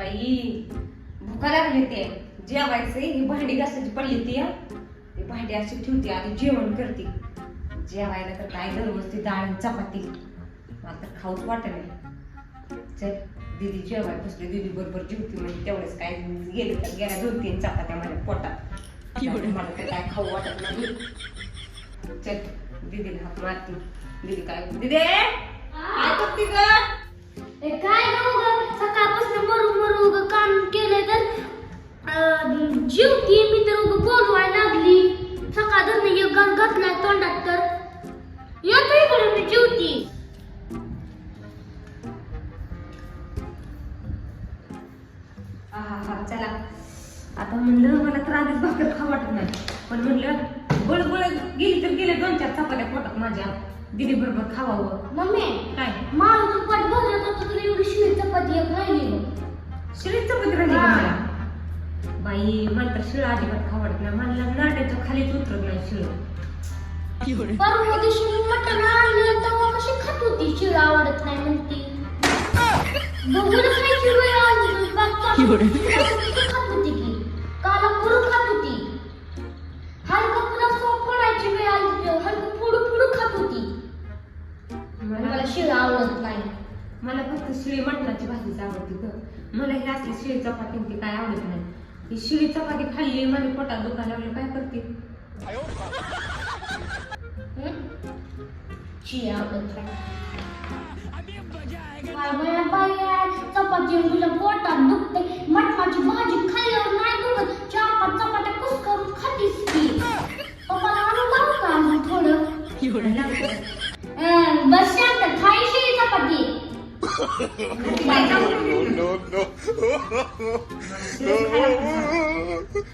बाई भुका लागली ते. जेवायचंय ही भांडी घासायची पडली ती ती भांडी अशी ठेवते आधी जेवण करते. जेवायला तर काय दररोज ती डाळ आणि चपाती. मला तर खाऊच वाटत नाही. चल दीदी जेवाय बसली. दीदी बरोबर जेवती म्हणजे तेवढंच काय गेलं तर गेल्या दोन तीन चपात्या माझ्या पोटात. मला तर काय खाऊ वाटत नाही. चल दीदीला हात मारते दीदी काय? दीदी! काय करते ग! जेवती मी तर उगं बोलवायला लागली. सकाळ धरण एक गाल घातलाय तोंडात तर. येतो इकडे मी जेवती. चला. आता म्हणलं मला तर आधीच भाकर खाऊ वाटत नाही. पण म्हणलं बळबळ गेली तर गेले दोन चार चपात्या पोटात माझ्या. दिदी बरोबर खावावं. मम्मी काय? माझं पोट भरलं तर तुला एवढी शिळी चपाती एक राहिली. शिळी चपाती बाई मला तर शिळ अजिबात खाऊ वाटत नाही. मला नाट्याच्या खालीच उतरत नाही शिळ. परवा दिवशी मी मटण आणलं तेव्हा कशी खात होती? शिळ आवडत नाही म्हणती. बघून खायची वेळ आली. बाकी खात होती की? काला पुढं खात होती. हलकं पुन्हा सोप फोडायची वेळ आली हलकं पुढं पुढं खात होती. मला शिळ आवडत नाही. मला फक्त शिळी मटणाची भाजीच आवडते ग. मला ही असली शिळी चपाती काय आवडत नाही. ही शिळी चपाती खाल्ली माझ्या पोटात दुखायला लागलं. काय करते? हं? चपाती तुझ्या पोटात दुखते मटणाची भाजी खाल्ल्यावर नाही दुखत. चार पाच चपात्या कुस करून खातीस की. पप्पाला लावू का थोडं? बस शांत खायची चपाती. शिळी 哦哦哦哦哦哦